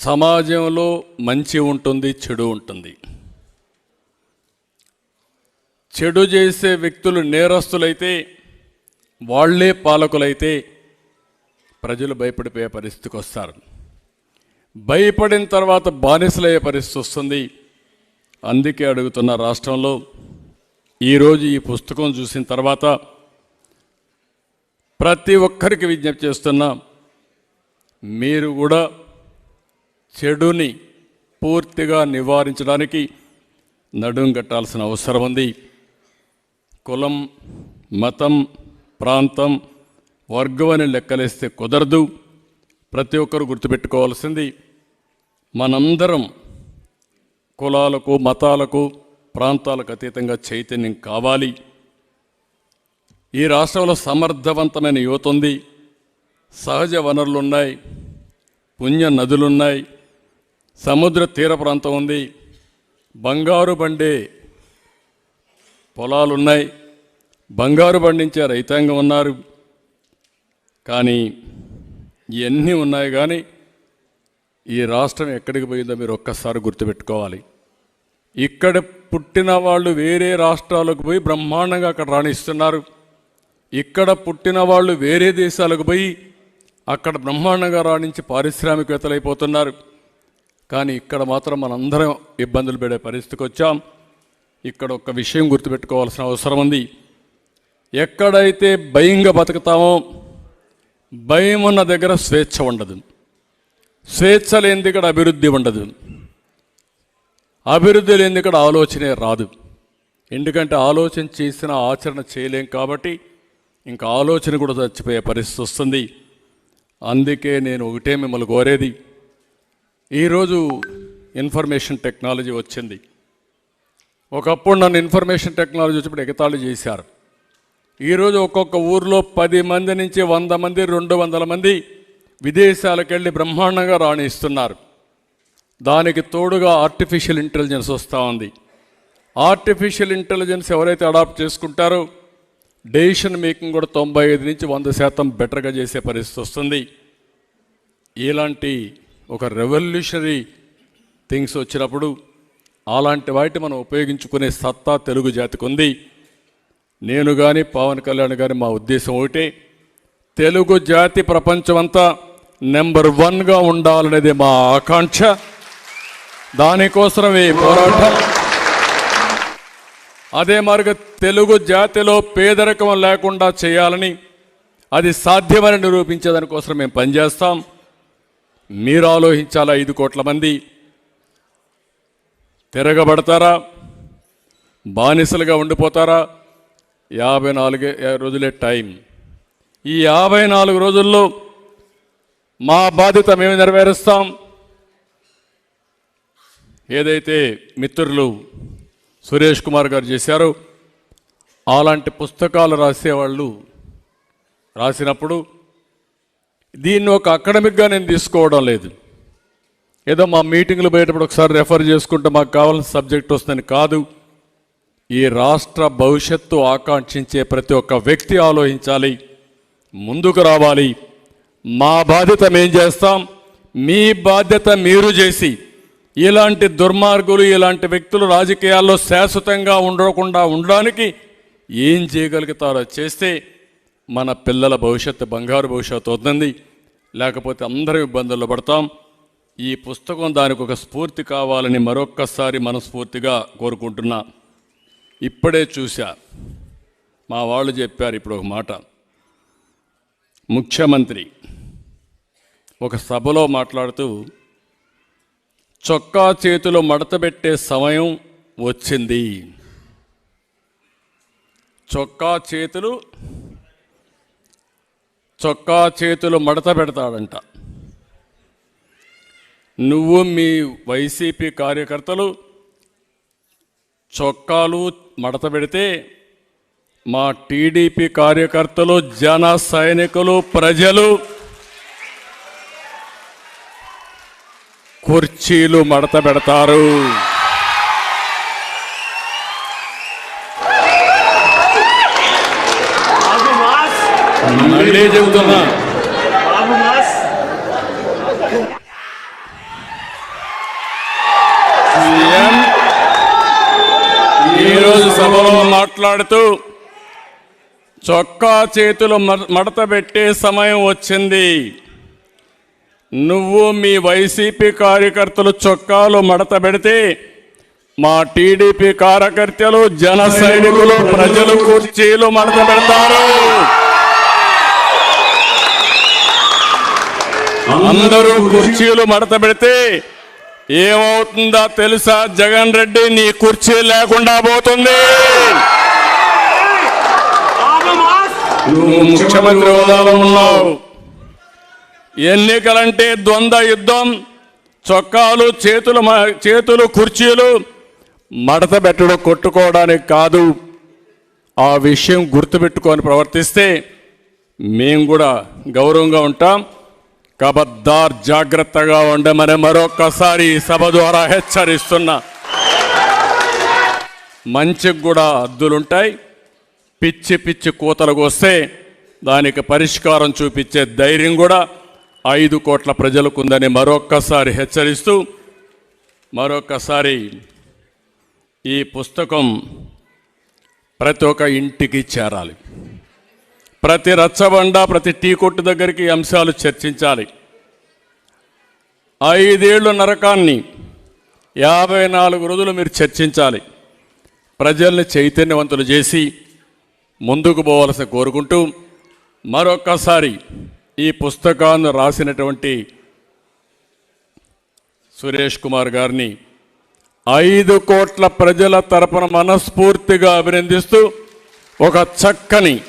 సమాజంలో మంచి ఉంటుంది చెడు ఉంటుంది. చెడు చేసే వ్యక్తులు నేరస్తులైతే వాళ్ళే పాలకులైతే ప్రజలు భయపడిపోయే పరిస్థితికి వస్తారు. భయపడిన తర్వాత బానిసలయ్యే పరిస్థితి వస్తుంది. అందుకే అడుగుతున్న రాష్ట్రంలో ఈరోజు ఈ పుస్తకం చూసిన తర్వాత ప్రతి ఒక్కరికి విజ్ఞప్తి చేస్తున్నా మీరు కూడా చెడుని పూర్తిగా నివారించడానికి నడుం కట్టాల్సిన అవసరం ఉంది. కులం మతం ప్రాంతం వర్గం అని లెక్కలేస్తే కుదరదు. ప్రతి ఒక్కరు గుర్తుపెట్టుకోవాల్సింది మనందరం కులాలకు మతాలకు ప్రాంతాలకు అతీతంగా చైతన్యం కావాలి. ఈ రాష్ట్రంలో సమర్థవంతమైన యువత ఉంది. సహజ వనరులు ఉన్నాయి పుణ్య నదులున్నాయి సముద్ర తీర ప్రాంతం ఉంది. బంగారు బండే పొలాలున్నాయి. బంగారు పండించే రైతాంగం ఉన్నారు. కానీ ఇవన్నీ ఉన్నాయి కానీ ఈ రాష్ట్రం ఎక్కడికి పోయిందో మీరు ఒక్కసారి గుర్తుపెట్టుకోవాలి. ఇక్కడ పుట్టిన వాళ్ళు వేరే రాష్ట్రాలకు పోయి బ్రహ్మాండంగా అక్కడ రాణిస్తున్నారు. ఇక్కడ పుట్టిన వాళ్ళు వేరే దేశాలకు పోయి అక్కడ బ్రహ్మాండంగా రాణించి పారిశ్రామికవేత్తలు అయిపోతున్నారు కానీ ఇక్కడ మాత్రం మనందరం ఇబ్బందులు పడే పరిస్థితికి వచ్చాం. ఇక్కడ ఒక విషయం గుర్తుపెట్టుకోవాల్సిన అవసరం ఉంది. ఎక్కడైతే భయంగా బతుకుతామో భయం ఉన్న దగ్గర స్వేచ్ఛ ఉండదు. స్వేచ్ఛ లేని ఇక్కడ అభివృద్ధి ఉండదు. అభివృద్ధి లేనిది ఇక్కడ ఆలోచనే రాదు. ఎందుకంటే ఆలోచన చేసిన ఆచరణ చేయలేం కాబట్టి ఇంకా ఆలోచన కూడా చచ్చిపోయే పరిస్థితి వస్తుంది. అందుకే నేను ఒకటే మిమ్మల్ని కోరేది. ఈరోజు ఇన్ఫర్మేషన్ టెక్నాలజీ వచ్చింది. ఒకప్పుడు నన్ను ఇన్ఫర్మేషన్ టెక్నాలజీ వచ్చినప్పుడు ఎగతాళి చేశారు. ఈరోజు ఒక్కొక్క ఊర్లో పది మంది నుంచి వంద మంది రెండు వందల మంది విదేశాలకు వెళ్ళి బ్రహ్మాండంగా రాణిస్తున్నారు. దానికి తోడుగా ఆర్టిఫిషియల్ ఇంటెలిజెన్స్ వస్తూ ఉంది. ఆర్టిఫిషియల్ ఇంటెలిజెన్స్ ఎవరైతే అడాప్ట్ చేసుకుంటారో డెసిషన్ మేకింగ్ కూడా తొంభై ఐదు నుంచి వంద శాతం బెటర్గా చేసే పరిస్థితి వస్తుంది. ఇలాంటి ఒక రెవల్యూషనరీ థింగ్స్ వచ్చినప్పుడు అలాంటి వాటి మనం ఉపయోగించుకునే సత్తా తెలుగు జాతికి ఉంది. నేను కానీ పవన్ కళ్యాణ్ కానీ మా ఉద్దేశం ఒకటే తెలుగు జాతి ప్రపంచమంతా నెంబర్ వన్గా ఉండాలనేది మా ఆకాంక్ష. దానికోసమే ఈ పోరాటం. అదే మార్గ తెలుగు జాతిలో పేదరికం లేకుండా చేయాలని అది సాధ్యమని నిరూపించేదానికోసం మేము పనిచేస్తాం. మీరు ఆలోచించాలా? ఐదు కోట్ల మంది. తిరగబడతారా? బానిసలుగా ఉండిపోతారా? యాభై నాలుగే రోజులే టైం. ఈ యాభై నాలుగు రోజుల్లో మా బాధ్యత మేము నెరవేరుస్తాం. ఏదైతే మిత్రులు సురేష్ కుమార్ గారు చేశారో అలాంటి పుస్తకాలు రాసేవాళ్ళు రాసినప్పుడు దీన్ని ఒక అకాడమిక్గా నేను తీసుకోవడం లేదు. ఏదో మా మీటింగ్లు పోయేటప్పుడు ఒకసారి రెఫర్ చేసుకుంటే మాకు కావాల్సిన సబ్జెక్ట్ వస్తుందని కాదు. ఈ రాష్ట్ర భవిష్యత్తు ఆకాంక్షించే ప్రతి ఒక్క వ్యక్తి ఆలోచించాలి. ముందుకు రావాలి. మా బాధ్యత మేం చేస్తాం. మీ బాధ్యత మీరు చేసి. ఇలాంటి దుర్మార్గులు ఇలాంటి వ్యక్తులు రాజకీయాల్లో శాశ్వతంగా ఉండకుండా ఉండడానికి ఏం చేయగలుగుతారో చేస్తే మన పిల్లల భవిష్యత్తు బంగారు భవిష్యత్తు అవుతుంది లేకపోతే అందరం ఇబ్బందుల్లో పడతాం. ఈ పుస్తకం దానికి ఒక స్ఫూర్తి కావాలని మరొక్కసారి మనస్ఫూర్తిగా కోరుకుంటున్నా. ఇప్పుడే చూశా. మా వాళ్ళు చెప్పారు ఇప్పుడు ఒక మాట. ముఖ్యమంత్రి ఒక సభలో మాట్లాడుతూ చొక్కా చేతిలో మడతబెట్టే సమయం వచ్చింది. చొక్కా చేతులు చొక్కా చేతులు మడత పెడతాడంట. నువ్వు మీ వైసీపీ కార్యకర్తలు చొక్కాలు మడత పెడితే మా టీడీపీ కార్యకర్తలు జన సైనికులు ప్రజలు కుర్చీలు మడత పెడతారు. తెలియజేస్తున్నా సీఎం ఈరోజు సభలో మాట్లాడుతూ చొక్కా చేతులు మడత పెట్టే సమయం వచ్చింది. నువ్వు మీ వైసీపీ కార్యకర్తలు చొక్కాలు మడత పెడితే మా టీడీపీ కార్యకర్తలు జన సైనికులు ప్రజలు కుర్చీలు మడత పెడతారు. అందరూ కుర్చీలు మడత పెడితే ఏమవుతుందో తెలుసా? జగన్ రెడ్డి నీ కుర్చీ లేకుండా పోతుంది. నువ్వు ముఖ్యమంత్రి హోదాలో ఉన్నావు. ఎన్నికలంటే ద్వంద్వ యుద్ధం చొక్కాలు చేతులు మ- చేతులు కుర్చీలు మడత పెట్టడం కొట్టుకోవడానికి కాదు. ఆ విషయం గుర్తుపెట్టుకొని ప్రవర్తిస్తే మేము కూడా గౌరవంగా ఉంటాం. కబద్దార్ జాగ్రత్తగా ఉండమని మరొకసారి ఈ సభ ద్వారా హెచ్చరిస్తున్నా. మంచికి కూడా అద్దులుంటాయి. పిచ్చి పిచ్చి కూతలకు వస్తే దానికి పరిష్కారం చూపించే ధైర్యం కూడా ఐదు కోట్ల ప్రజలకు ఉందని మరొక్కసారి హెచ్చరిస్తూ మరొక్కసారి ఈ పుస్తకం ప్రతి ఒక్క ఇంటికి చేరాలి. ప్రతి రచ్చబండ ప్రతి టీ కొట్టు దగ్గరికి అంశాలు చర్చించాలి. ఐదేళ్ళు నరకాన్ని యాభై నాలుగు రోజులు మీరు చర్చించాలి. ప్రజల్ని చైతన్యవంతులు చేసి ముందుకు పోవలసి కోరుకుంటూ మరొక్కసారి ఈ పుస్తకాన్ని రాసినటువంటి సురేష్ కుమార్ గారిని ఐదు కోట్ల ప్రజల తరపున మనస్ఫూర్తిగా అభినందిస్తూ ఒక చక్కని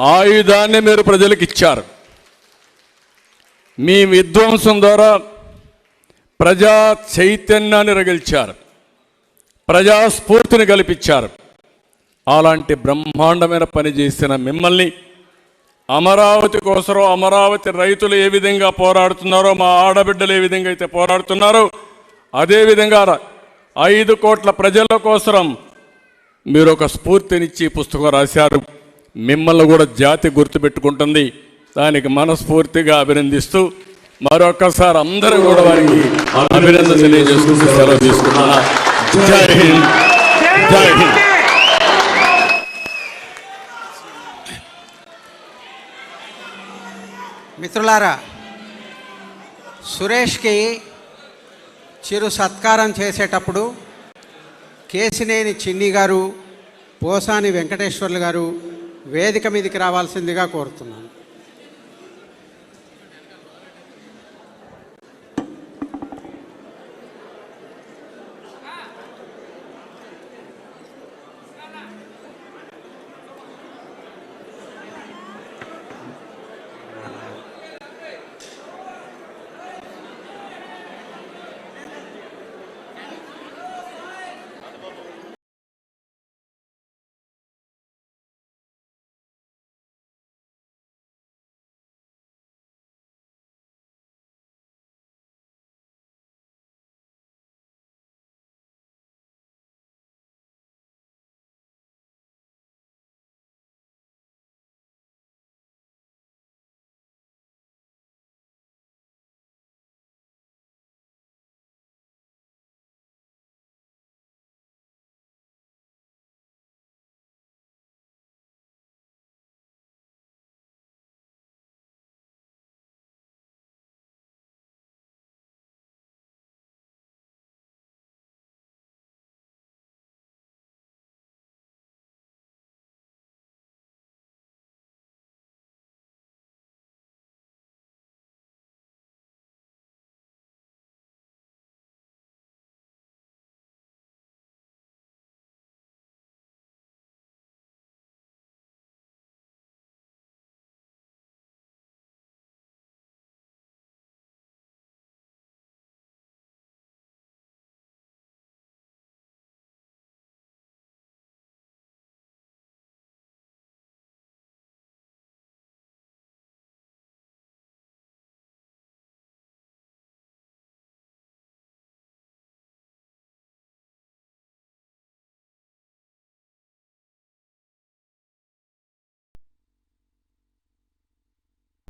ఆయుధాన్ని మీరు ప్రజలకు ఇచ్చారు. మీ విధ్వంసం ద్వారా ప్రజా చైతన్యాన్ని రగిల్చారు. ప్రజాస్ఫూర్తిని కల్పించారు. అలాంటి బ్రహ్మాండమైన పని చేసిన మిమ్మల్ని అమరావతి కోసం అమరావతి రైతులు ఏ విధంగా పోరాడుతున్నారో మా ఆడబిడ్డలు ఏ విధంగా అయితే పోరాడుతున్నారో అదేవిధంగా ఐదు కోట్ల ప్రజల కోసం మీరు ఒక స్ఫూర్తినిచ్చి పుస్తకం రాశారు. మిమ్మల్ని కూడా జాతి గుర్తుపెట్టుకుంటుంది. దానికి మనస్ఫూర్తిగా అభినందిస్తూ మరొకసారి అందరూ కూడా వారికి అభినందన తెలియజేసుకుంటూ సెలవు తీసుకున్నాను జై హింద్. జై హింద్. మిత్రులారా సురేష్కి చిరు సత్కారం చేసేటప్పుడు కేసినేని చిన్ని గారు పోసాని వెంకటేశ్వర్లు గారు వేదిక మీదకి రావాల్సిందిగా కోరుతున్నాను.